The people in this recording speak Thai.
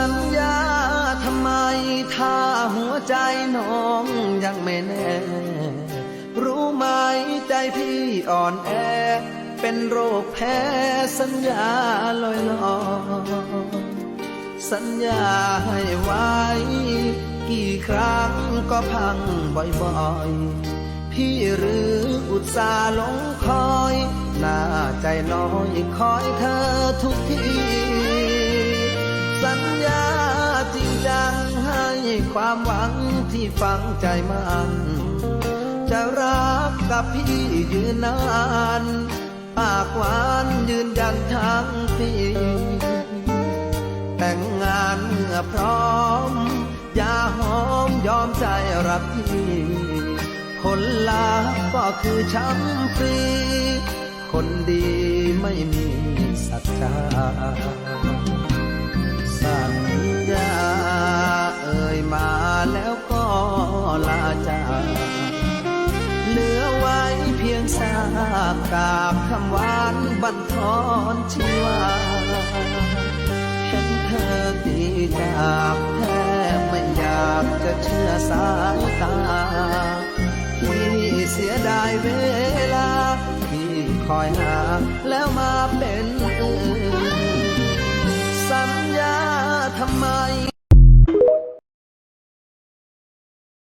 สัญญาทำไมถ้าหัวใจน้องยังไม่แน่ รู้ไหมใจพี่อ่อนแอ เป็นโรคแพ้สัญญาลอยลอยสัญญาให้ไว้ กี่ครั้งก็พังบ่อยๆ พี่หรืออุตส่าห์ลงคอย หน้าใจน้อยคอยเธอทุกที ความหวังที่ฝังใจมันจะรักกับพี่ยืนนาน ปากหวานยืนยันทั้งปีแต่งงานเมื่อพร้อม อย่าหอมยอมใจรักพี่ผลลัพธ์ก็คือช้ำฟรี คนดีไม่มีสัจจา จาเหลือไว้เพียงซากกากคำหวานบันทอนชีวาเห็นเธอดีจากแทบไม่อยากจะเชื่อสายตาที่เสียดายเวลาที่คอยหาแล้วมาเป็นอื่น